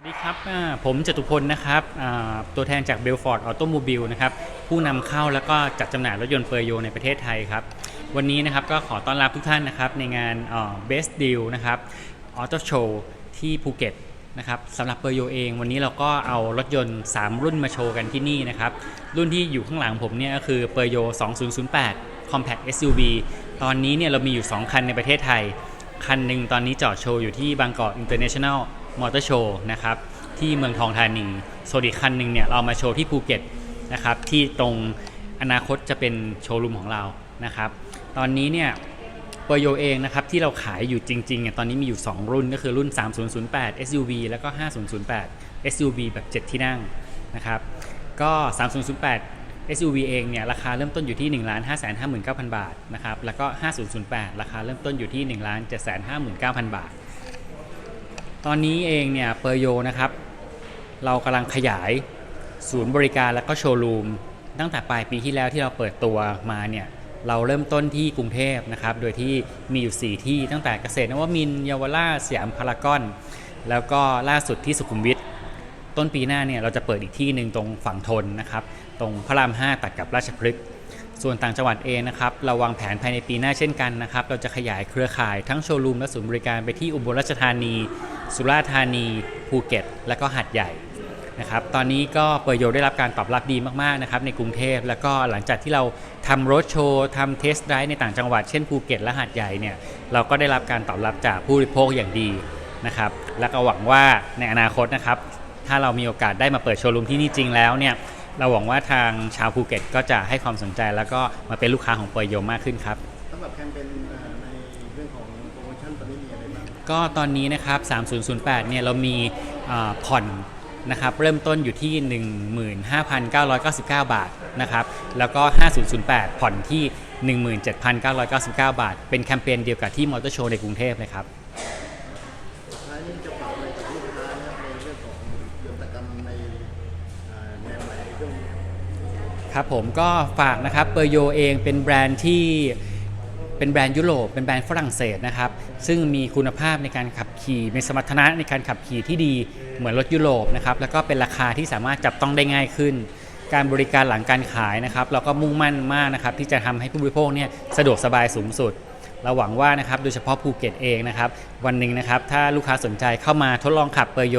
สวัสดีครับ ผมจตุพลนะครับ ตัวแทนจากเบลฟอร์ดออโตโมบิลนะครับ ผู้นำเข้าแล้วก็จัดจำหน่ายรถยนต์เปอร์โยในประเทศไทยครับ วันนี้นะครับก็ขอต้อนรับทุกท่านนะครับในงานเบสดิลนะครับออโตโชว์ที่ภูเก็ตนะครับสำหรับเปอร์โยเอง วันนี้เราก็เอารถยนต์ 3 รุ่นมาโชว์กันที่นี่นะครับ รุ่นที่อยู่ข้างหลังผมเนี่ยก็คือเปอร์โย2008 Compact SUV ตอนนี้เนี่ยเรามีอยู่ 2 คันในประเทศไทย คันหนึ่งตอนนี้จอดโชว์อยู่ที่บางกอก International Motor Show นะครับที่เมืองทองธานีส่วนอีคันหนึ่งเนี่ยเรามาโชว์ที่ภูเก็ตนะครับที่ตรงอนาคตจะเป็นโชว์รูมของเรานะครับตอนนี้เนี่ยเปโยเองนะครับที่เราขายอยู่จริงๆเนี่ยตอนนี้มีอยู่ 2 รุ่นก็คือรุ่น 3008 SUV แล้วก็ 5008 SUV แบบ 7 ที่นั่งนะครับก็ 3008 SUV เองเนี่ยราคาเริ่มต้นอยู่ที่ 1 5 5 9 0 0 0 บาทนะครับแล้วก็ 5008 ราคาเริ่มต้นอยู่ที่ 1 7 5 9 0 0 0 บาท ตอนนี้เองเนี่ยเปอร์โยนะครับ เรากำลังขยายศูนย์บริการและก็โชว์รูม ตั้งแต่ปลายปีที่แล้วที่เราเปิดตัวมาเนี่ยเราเริ่มต้นที่กรุงเทพนะครับ โดยที่มีอยู่ 4 ที่ตั้งแต่เกษตรนวมินทร์เยาวราชสยามพารากอน แล้วก็ล่าสุดที่สุขุมวิทต้นปีหน้าเนี่ยเราจะเปิดอีกที่หนึ่งตรงฝั่งทนนะครับ ตรงพระราม 5 ตัดกับราชพฤกษ์ ส่วนต่างจังหวัดเองนะครับเราวางแผนภายในปีหน้าเช่นกันนะครับ เราจะขยายเครือข่ายทั้งโชว์รูมและศูนย์บริการไปที่อุบลราชธานี สุราษฎร์ธานี ภูเก็ต และก็หัดใหญ่นะครับตอนนี้ก็เปิดโยได้รับการตอบรับดีมากๆนะครับในกรุงเทพแล้วก็หลังจากที่เราทำรถโชว์ทำเทสต์ไดร์ในต่างจังหวัดเช่นภูเก็ตและหัดใหญ่เนี่ยเราก็ได้รับการตอบรับจากผู้บริโภคอย่างดีนะครับแล้วก็หวังว่าในอนาคตนะครับถ้าเรามีโอกาสได้มาเปิดโชว์รูมที่นี่จริงแล้วเนี่ย เราหวังว่าทางชาวภูเก็ตก็จะให้ความสนใจแล้วก็มาเป็นลูกค้าของเปอร์โยมากขึ้นครับ สำหรับแคมเปญเอ่อในเรื่องของโปรโมชั่นตอนนี้มีอะไรบ้างก็ตอนนี้นะครับ 3008 เนี่ยเรามีอาผ่อนนะครับเริ่มต้นอยู่ที่ 15,999 บาทนะครับแล้วก็ 5008 ผ่อนที่ 17,999 บาท เป็นแคมเปญเดียวกับที่มอเตอร์โชว์ในกรุงเทพเลยครับ สุดท้ายนี้จะฝากอะไรกับลูกค้านะครับในเรื่องของนวัตกรรมใน ครับผมก็ฝากนะครับเปอร์โยเองเป็นแบรนด์ที่เป็นแบรนด์ยุโรปเป็นแบรนด์ฝรั่งเศสนะครับ ซึ่งมีคุณภาพในการขับขี่มีสมรรถนะในการขับขี่ที่ดีเหมือนรถยุโรปนะครับแล้วก็เป็นราคาที่สามารถจับต้องได้ง่ายขึ้น การบริการหลังการขายนะครับ เราก็มุ่งมั่นมากนะครับที่จะทำให้ผู้บริโภคเนี่ยสะดวกสบายสูงสุด เราหวังว่านะครับโดยเฉพาะภูเก็ตเองนะครับวันหนึ่งนะครับถ้าลูกค้าสนใจเข้ามาทดลองขับเปอร์โย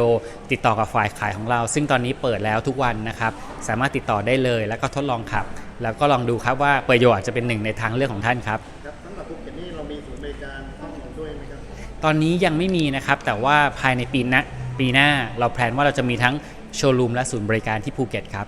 ติดต่อกับฝ่ายขายของเรา ซึ่งตอนนี้เปิดแล้วทุกวันนะครับสามารถติดต่อได้เลย แล้วก็ทดลองขับ แล้วก็ลองดูครับว่าเปอร์โยอาจจะเป็นหนึ่งในทางเลือกของท่านครับครับสำหรับภูเก็ตนี่เรามีศูนย์บริการห้องด้วยไหมครับตอนนี้ยังไม่มีนะครับแต่ว่าภายในปีหน้าปีหน้าเราแพลนว่าเราจะมีทั้งโชว์รูมและศูนย์บริการที่ภูเก็ตครับ